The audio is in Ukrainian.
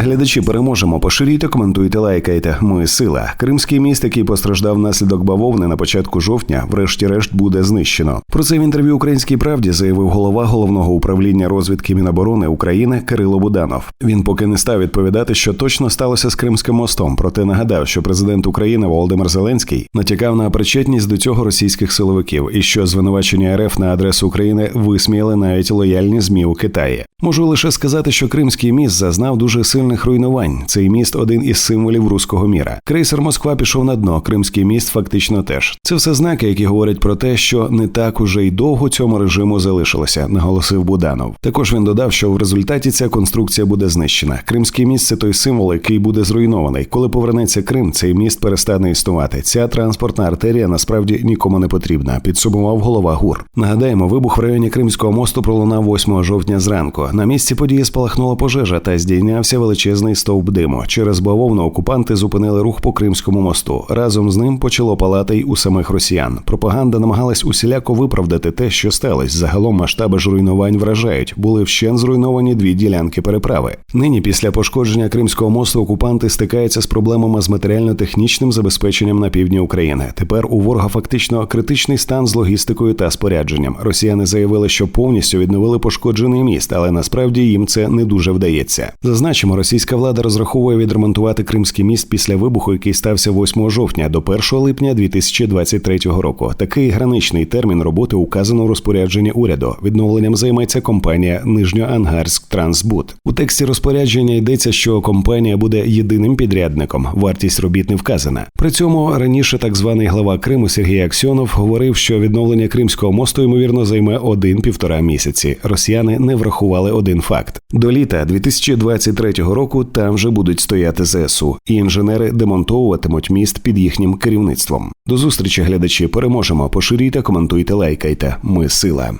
Глядачі переможемо. Поширюйте, коментуйте, лайкайте. Ми сила. Кримський міст, який постраждав внаслідок бавовни на початку жовтня, врешті-решт буде знищено. Про це в інтерв'ю Українській правді заявив голова головного управління розвідки Міноборони України Кирило Буданов. Він поки не став відповідати, що точно сталося з Кримським мостом. Проте нагадав, що президент України Володимир Зеленський натякав на причетність до цього російських силовиків і що звинувачення РФ на адресу України висміяли навіть лояльні змі у Китаї. Можу лише сказати, що Кримський міст зазнав дуже сильних руйнувань. Цей міст один із символів руського міра. Крейсер Москва пішов на дно. Кримський міст фактично теж. Це все знаки, які говорять про те, що не так уже й довго цьому режиму залишилося, наголосив Буданов. Також він додав, що в результаті ця конструкція буде знищена. Кримський міст це той символ, який буде зруйнований. Коли повернеться Крим, цей міст перестане існувати. Ця транспортна артерія насправді нікому не потрібна. Підсумував голова ГУР. Нагадаємо, вибух в районі Кримського мосту пролунав 8 жовтня зранку. На місці події спалахнула пожежа та здійнявся величезний стовп диму. Через бавовну окупанти зупинили рух по Кримському мосту. Разом з ним почало палати й у самих росіян. Пропаганда намагалась усіляко виправдати те, що сталося. Загалом масштаби ж руйнувань вражають. Були вщен зруйновані дві ділянки переправи. Нині, після пошкодження Кримського мосту, окупанти стикаються з проблемами з матеріально-технічним забезпеченням на півдні України. Тепер у ворога фактично критичний стан з логістикою та спорядженням. Росіяни заявили, що повністю відновили пошкоджений міст, але насправді їм це не дуже вдається. Зазначимо, російська влада розраховує відремонтувати Кримський міст після вибуху, який стався 8 жовтня до 1 липня 2023 року. Такий граничний термін роботи указано у розпорядженні уряду. Відновленням займається компанія Нижньоангарськ Трансбуд. У тексті розпорядження йдеться, що компанія буде єдиним підрядником. Вартість робіт не вказана. При цьому раніше так званий глава Криму Сергій Аксьонов говорив, що відновлення Кримського мосту ймовірно займе один-півтора місяці. Росіяни не врахували один факт: до літа 2023 року там вже будуть стояти ЗСУ, і інженери демонтовуватимуть міст під їхнім керівництвом. До зустрічі, глядачі, переможемо. Поширюйте, коментуйте, лайкайте. Ми сила.